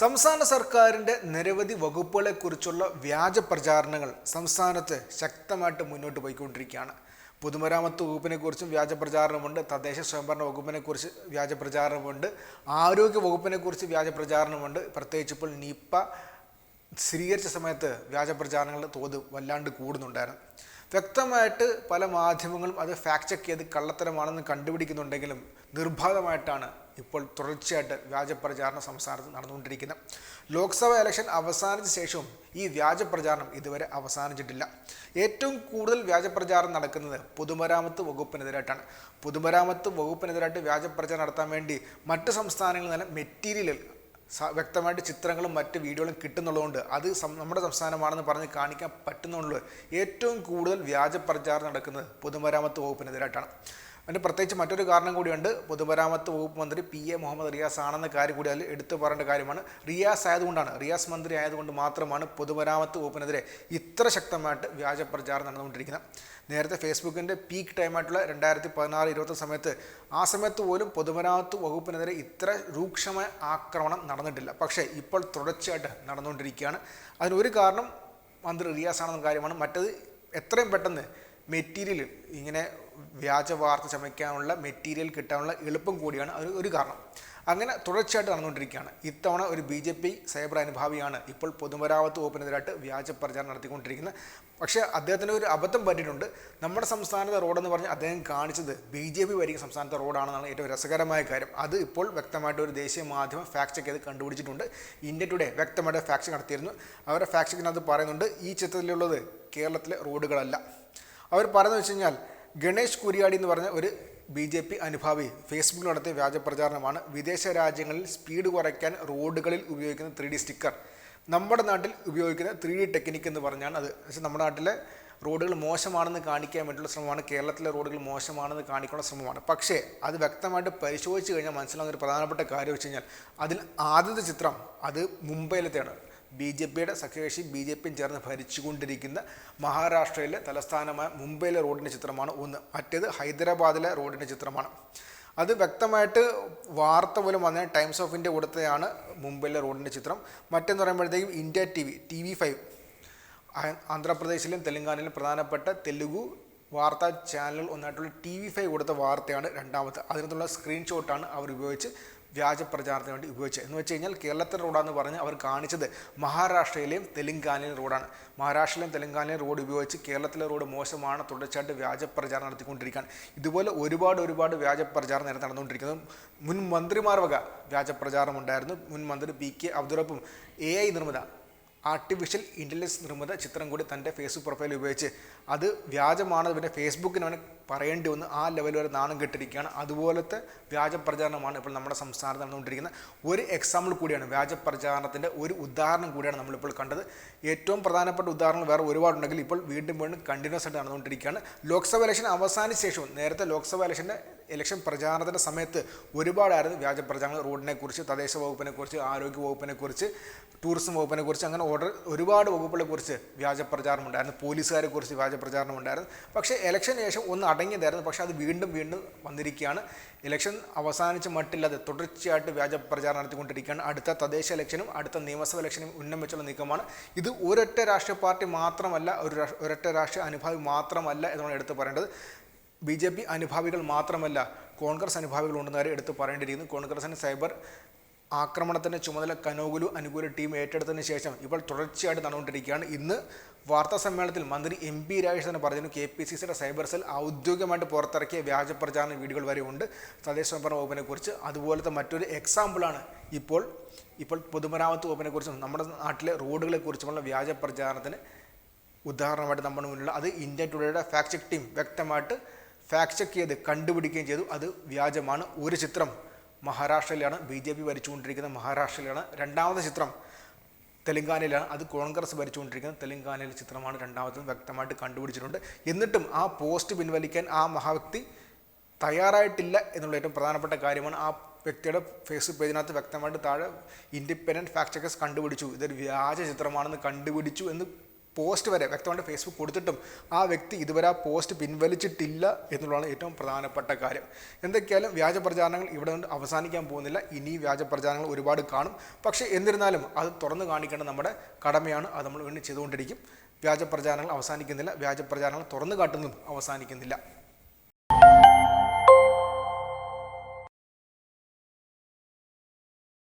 സംസ്ഥാന സർക്കാരിന്റെ നിരവധി വകുപ്പുകളെക്കുറിച്ചുള്ള വ്യാജ പ്രചാരണങ്ങൾ സംസ്ഥാനത്ത് ശക്തമായിട്ട് മുന്നോട്ട് പോയിക്കൊണ്ടിരിക്കുകയാണ്. പൊതുമരാമത്ത് വകുപ്പിനെക്കുറിച്ചും വ്യാജ പ്രചാരണമുണ്ട്. തദ്ദേശ സ്വയംഭരണ വകുപ്പിനെക്കുറിച്ച് വ്യാജ പ്രചാരണമുണ്ട്. ആരോഗ്യ വകുപ്പിനെക്കുറിച്ച് വ്യാജ പ്രചാരണമുണ്ട്. പ്രത്യേകിച്ച് ഇപ്പോൾ നിപ്പ സ്ഥിരീകരിച്ച സമയത്ത് വ്യാജ പ്രചാരണങ്ങളുടെ തോത് വല്ലാണ്ട് കൂടുന്നുണ്ടായിരുന്നു. വ്യക്തമായിട്ട് പല മാധ്യമങ്ങളും അത് ഫാക്ട് ചെക്ക് ചെയ്ത് കള്ളത്തരമാണെന്ന് കണ്ടുപിടിക്കുന്നുണ്ടെങ്കിലും നിർബാധമായിട്ടാണ് ഇപ്പോൾ തുടർച്ചയായിട്ട് വ്യാജ പ്രചാരണം സംസ്ഥാനത്ത് നടന്നുകൊണ്ടിരിക്കുന്നത് ലോക്സഭാ ഇലക്ഷൻ അവസാനിച്ച ശേഷവും ഈ വ്യാജ പ്രചാരണം ഇതുവരെ അവസാനിച്ചിട്ടില്ല. ഏറ്റവും കൂടുതൽ വ്യാജ പ്രചാരണം നടക്കുന്നത് പൊതുമരാമത്ത് വകുപ്പിനെതിരായിട്ടാണ്. പൊതുമരാമത്ത് വകുപ്പിനെതിരായിട്ട് വ്യാജ പ്രചാരണം നടത്താൻ വേണ്ടി മറ്റ് സംസ്ഥാനങ്ങളിൽ നിന്ന് മെറ്റീരിയൽ വ്യക്തമായിട്ട് ചിത്രങ്ങളും മറ്റ് വീഡിയോകളും കിട്ടുന്നുള്ളതുകൊണ്ട് അത് നമ്മുടെ സംസ്ഥാനമാണെന്ന് പറഞ്ഞ് കാണിക്കാൻ പറ്റുന്നുള്ളൂ. ഏറ്റവും കൂടുതൽ വ്യാജ പ്രചാരണം നടക്കുന്നത് പൊതുമരാമത്ത് വകുപ്പിനെതിരായിട്ടാണ്. അതിന് പ്രത്യേകിച്ച് മറ്റൊരു കാരണം കൂടിയുണ്ട്. പൊതുമരാമത്ത് വകുപ്പ് മന്ത്രി പി എ മുഹമ്മദ് റിയാസ് ആണെന്ന കാര്യം കൂടി അതിൽ എടുത്തു പറയേണ്ട കാര്യമാണ്. റിയാസ് ആയതുകൊണ്ടാണ് റിയാസ് മന്ത്രി ആയതുകൊണ്ട് മാത്രമാണ് പൊതുമരാമത്ത് വകുപ്പിനെതിരെ ഇത്ര ശക്തമായിട്ട് വ്യാജ പ്രചാരണം നടന്നുകൊണ്ടിരിക്കുന്നത്. നേരത്തെ ഫേസ്ബുക്കിന്റെ പീക്ക് ടൈമായിട്ടുള്ള രണ്ടായിരത്തി പതിനാറ് ഇരുപത്തി സമയത്ത് ആ സമയത്ത് പോലും പൊതുമരാമത്ത് വകുപ്പിനെതിരെ ഇത്ര രൂക്ഷമായ ആക്രമണം നടന്നിട്ടില്ല. പക്ഷേ ഇപ്പോൾ തുടർച്ചയായിട്ട് നടന്നുകൊണ്ടിരിക്കുകയാണ്. അതിനൊരു കാരണം മന്ത്രി റിയാസ് ആണെന്ന കാര്യമാണ്. മറ്റത് എത്രയും പെട്ടെന്ന് മെറ്റീരിയൽ ഇങ്ങനെ വ്യാജ വാർത്ത ചമയ്ക്കാനുള്ള മെറ്റീരിയൽ കിട്ടാനുള്ള എളുപ്പം കൂടിയാണ് അത് ഒരു കാരണം. അങ്ങനെ തുടർച്ചയായിട്ട് നടന്നുകൊണ്ടിരിക്കുകയാണ്. ഇത്തവണ ഒരു ബി ജെ പി സൈബർ അനുഭാവിയാണ് ഇപ്പോൾ പൊതുമരാമത്ത് വകുപ്പിനെതിരായിട്ട് വ്യാജ പ്രചാരണം നടത്തിക്കൊണ്ടിരിക്കുന്നത്. പക്ഷേ അദ്ദേഹത്തിന് ഒരു അബദ്ധം പറ്റിയിട്ടുണ്ട്. നമ്മുടെ സംസ്ഥാനത്തെ റോഡെന്ന് പറഞ്ഞ് അദ്ദേഹം കാണിച്ചത് ബി ജെ പി ഭരിക്കുന്ന സംസ്ഥാനത്തെ റോഡാണെന്നാണ് ഏറ്റവും രസകരമായ കാര്യം. അത് ഇപ്പോൾ വ്യക്തമായിട്ട് ഒരു ദേശീയ മാധ്യമം ഫാക്ട് ചെക്ക് ചെയ്ത് കണ്ടുപിടിച്ചിട്ടുണ്ട്. ഇന്ത്യ ടുഡേ വ്യക്തമായിട്ട് ഫാക്ട് നടത്തിയിരുന്നു. അവരുടെ ഫാക്ട് ചെക്കിനകത്ത് പറയുന്നുണ്ട് ഈ ചിത്രത്തിലുള്ളത് കേരളത്തിലെ റോഡുകളല്ല. അവർ പറയുന്നത് വെച്ച് കഴിഞ്ഞാൽ ഗണേഷ് കുരിയാടി എന്ന് പറഞ്ഞ ഒരു ബി ജെ പി അനുഭാവി ഫേസ്ബുക്കിൽ നടത്തിയ വ്യാജ പ്രചാരണമാണ് വിദേശ രാജ്യങ്ങളിൽ സ്പീഡ് കുറയ്ക്കാൻ റോഡുകളിൽ ഉപയോഗിക്കുന്ന ത്രീ ഡി സ്റ്റിക്കർ. നമ്മുടെ നാട്ടിൽ ഉപയോഗിക്കുന്ന ത്രീ ഡി ടെക്നിക്ക് എന്ന് പറഞ്ഞാണ് അത്. പക്ഷേ നമ്മുടെ നാട്ടിലെ റോഡുകൾ മോശമാണെന്ന് കാണിക്കാൻ വേണ്ടിയുള്ള ശ്രമമാണ്. കേരളത്തിലെ റോഡുകൾ മോശമാണെന്ന് കാണിക്കാനുള്ള ശ്രമമാണ്. പക്ഷേ അത് വ്യക്തമായിട്ട് പരിശോധിച്ച് കഴിഞ്ഞാൽ മനസ്സിലാകുന്ന ഒരു പ്രധാനപ്പെട്ട കാര്യം വെച്ച് കഴിഞ്ഞാൽ അതിൽ ആദ്യത്തെ ചിത്രം അത് മുംബൈയിലത്തെയാണ്. ബി ജെ പിയുടെ സഖ്യകക്ഷി ബി ജെ പിയും ചേർന്ന് ഭരിച്ചുകൊണ്ടിരിക്കുന്ന മഹാരാഷ്ട്രയിലെ തലസ്ഥാനമായ മുംബൈയിലെ റോഡിന്റെ ചിത്രമാണ് ഒന്ന്. മറ്റേത് ഹൈദരാബാദിലെ റോഡിന്റെ ചിത്രമാണ്. അത് വ്യക്തമായിട്ട് വാർത്ത പോലും വന്ന ടൈംസ് ഓഫ് ഇന്ത്യ കൊടുത്തതാണ് മുംബൈയിലെ റോഡിന്റെ ചിത്രം. മറ്റെന്ന് പറയുമ്പോഴത്തേക്കും India T V T V five ആന്ധ്രാപ്രദേശിലും തെലങ്കാനയിലും പ്രധാനപ്പെട്ട തെലുഗു വാർത്താ ചാനലുകൾ ഒന്നായിട്ടുള്ള ടി വി ഫൈവ് കൊടുത്ത വാർത്തയാണ് രണ്ടാമത്തെ. അതിനകത്തുള്ള സ്ക്രീൻഷോട്ടാണ് അവർ ഉപയോഗിച്ച് വ്യാജ പ്രചാരണത്തിന് വേണ്ടി ഉപയോഗിച്ചത്. എന്ന് വെച്ച് കഴിഞ്ഞാൽ കേരളത്തിന്റെ റോഡാന്ന് പറഞ്ഞ് അവർ കാണിച്ചത് മഹാരാഷ്ട്രയിലെയും തെലങ്കാനയിലെയും റോഡാണ്. മഹാരാഷ്ട്രയിലെയും തെലങ്കാനയിലെ റോഡ് ഉപയോഗിച്ച് കേരളത്തിലെ റോഡ് മോശമാണ് തുടർച്ചയായിട്ട് വ്യാജ പ്രചാരണം നടത്തിക്കൊണ്ടിരിക്കുകയാണ്. ഇതുപോലെ ഒരുപാട് ഒരുപാട് വ്യാജ പ്രചാരണം നേരത്തെ നടന്നുകൊണ്ടിരിക്കുന്നത് മുൻ മന്ത്രിമാർ വക വ്യാജ പ്രചാരണം ഉണ്ടായിരുന്നു. മുൻ മന്ത്രി പി കെ അബ്ദുറപ്പും എ ഐ നിർമ്മിത ആർട്ടിഫിഷ്യൽ ഇന്റലിജൻസ് നിർമ്മിത ചിത്രം കൂടി തന്റെ ഫേസ്ബുക്ക് പ്രൊഫൈൽ ഉപയോഗിച്ച് അത് വ്യാജമാണ് പിന്നെ ഫേസ്ബുക്കിന് അവന് പറയേണ്ടി വന്ന് ആ ലെവൽ വരെ നാണം കെട്ടിരിക്കുകയാണ്. അതുപോലത്തെ വ്യാജ പ്രചാരണമാണ് ഇപ്പോൾ നമ്മുടെ സംസ്ഥാനത്ത് നടന്നുകൊണ്ടിരിക്കുന്ന ഒരു എക്സാമ്പിൾ കൂടിയാണ് വ്യാജ പ്രചാരണത്തിന്റെ ഒരു ഉദാഹരണം കൂടിയാണ് നമ്മളിപ്പോൾ കണ്ടത്. ഏറ്റവും പ്രധാനപ്പെട്ട ഉദാഹരണങ്ങൾ വേറെ ഒരുപാടുണ്ടെങ്കിൽ ഇപ്പോൾ വീണ്ടും വീണ്ടും കണ്ടിന്യൂസ് ആയിട്ട് നടന്നുകൊണ്ടിരിക്കുകയാണ്. ലോക്സഭ ഇലക്ഷൻ അവസാനിച്ച ശേഷവും നേരത്തെ ലോക്സഭ ഇലക്ഷന്റെ ഇലക്ഷൻ പ്രചാരണത്തിന്റെ സമയത്ത് ഒരുപാടായിരുന്നു വ്യാജ പ്രചാരണങ്ങൾ റോഡിനെ കുറിച്ച് തദ്ദേശ വകുപ്പിനെ കുറിച്ച് ആരോഗ്യ വകുപ്പിനെ കുറിച്ച് ടൂറിസം വകുപ്പിനെ കുറിച്ച് അങ്ങനെ ഓർഡർ ഒരുപാട് വകുപ്പുകളെ കുറിച്ച് വ്യാജ പ്രചാരണം ഉണ്ടായിരുന്നു. പോലീസുകാരെ കുറിച്ച് വ്യാജ പ്രചാരണം ഉണ്ടായിരുന്നു. പക്ഷേ ഇലക്ഷന് ശേഷം ഒന്ന് അടങ്ങിയതായിരുന്നു. പക്ഷേ അത് വീണ്ടും വീണ്ടും വന്നിരിക്കുകയാണ്. ഇലക്ഷൻ അവസാനിച്ച് മട്ടില്ലാതെ തുടർച്ചയായിട്ട് വ്യാജ പ്രചാരണം നടത്തിക്കൊണ്ടിരിക്കുകയാണ്. അടുത്ത തദ്ദേശ ഇലക്ഷനും അടുത്ത നിയമസഭ ഇലക്ഷനും ഉന്നം വെച്ചുള്ള നീക്കമാണ്. ഇത് ഒരൊറ്റ രാഷ്ട്രീയ പാർട്ടി മാത്രമല്ല ഒരു ഒരൊറ്റ രാഷ്ട്രീയ അനുഭാവി മാത്രമല്ല എന്നാണ് എടുത്ത് പറയേണ്ടത്. ബി ജെ പി അനുഭാവികൾ മാത്രമല്ല കോൺഗ്രസ് അനുഭാവികൾ ഉണ്ടെന്ന് കാര്യം എടുത്ത് പറയേണ്ടിയിരിക്കുന്നു. കോൺഗ്രസിന് സൈബർ ആക്രമണത്തിന്റെ ചുമതല കനോഗുലു അനുകൂല ടീം ഏറ്റെടുത്തതിന് ശേഷം ഇപ്പോൾ തുടർച്ചയായിട്ട് നടന്നുകൊണ്ടിരിക്കുകയാണ്. ഇന്ന് വാർത്താ സമ്മേളനത്തിൽ മന്ത്രി എം പി രാജേഷ് തന്നെ പറഞ്ഞു കെ പി സി സിയുടെ സൈബർ സെൽ ഔദ്യോഗികമായിട്ട് പുറത്തിറക്കിയ വ്യാജ പ്രചാരണ വീഡിയോകൾ ഉണ്ട്. തദ്ദേശ സ്വയംഭരണ വകുപ്പിനെ കുറിച്ച് അതുപോലത്തെ മറ്റൊരു എക്സാമ്പിളാണ് ഇപ്പോൾ ഇപ്പോൾ പൊതുമരാമത്ത് വകുപ്പിനെ കുറിച്ചും നമ്മുടെ നാട്ടിലെ റോഡുകളെ കുറിച്ചുമുള്ള വ്യാജ പ്രചാരണത്തിന് ഉദാഹരണമായിട്ട് നമ്മുടെ മുന്നിലുള്ള അത് ഇന്ത്യ ടുഡേയുടെ ഫാക്ട് ചെക്ക് ടീം വ്യക്തമായിട്ട് ഫാക്ട് ചെക്ക് ചെയ്ത് കണ്ടുപിടിക്കുകയും ചെയ്തു. അത് വ്യാജമാണ്. ഒരു ചിത്രം മഹാരാഷ്ട്രയിലാണ്. ബി ജെ പി ഭരിച്ചുകൊണ്ടിരിക്കുന്ന മഹാരാഷ്ട്രയിലാണ്. രണ്ടാമത്തെ ചിത്രം തെലങ്കാനയിലാണ്. അത് കോൺഗ്രസ് ഭരിച്ചുകൊണ്ടിരിക്കുന്ന തെലങ്കാനയിലെ ചിത്രമാണ് രണ്ടാമത്തത് വ്യക്തമായിട്ട് കണ്ടുപിടിച്ചിട്ടുണ്ട്. എന്നിട്ടും ആ പോസ്റ്റ് പിൻവലിക്കാൻ ആ മഹാവ്യക്തി തയ്യാറായിട്ടില്ല എന്നുള്ള ഏറ്റവും പ്രധാനപ്പെട്ട കാര്യമാണ്. ആ വ്യക്തിയുടെ ഫേസ്ബുക്ക് പേജിനകത്ത് വ്യക്തമായിട്ട് താഴെ ഇൻഡിപെൻഡന്റ് ഫാക്ട് ചെക്കേഴ്സ് കണ്ടുപിടിച്ചു. ഇതൊരു വ്യാജ ചിത്രമാണെന്ന് കണ്ടുപിടിച്ചു എന്ന് പോസ്റ്റ് വരെ വ്യക്തമായിട്ട് ഫേസ്ബുക്ക് കൊടുത്തിട്ടും ആ വ്യക്തി ഇതുവരെ ആ പോസ്റ്റ് പിൻവലിച്ചിട്ടില്ല എന്നുള്ളതാണ് ഏറ്റവും പ്രധാനപ്പെട്ട കാര്യം. എന്തൊക്കെയായാലും വ്യാജ പ്രചാരണങ്ങൾ ഇവിടെ കൊണ്ട് അവസാനിക്കാൻ പോകുന്നില്ല. ഇനി വ്യാജ പ്രചാരണങ്ങൾ ഒരുപാട് കാണും. പക്ഷേ എന്നിരുന്നാലും അത് തുറന്നു കാണിക്കേണ്ട നമ്മുടെ കടമയാണ് അത് നമ്മൾ വീണ്ടും ചെയ്തുകൊണ്ടിരിക്കും. വ്യാജ പ്രചാരണങ്ങൾ അവസാനിക്കുന്നില്ല. വ്യാജ പ്രചാരണങ്ങൾ തുറന്നു കാട്ടുന്നതും അവസാനിക്കുന്നില്ല.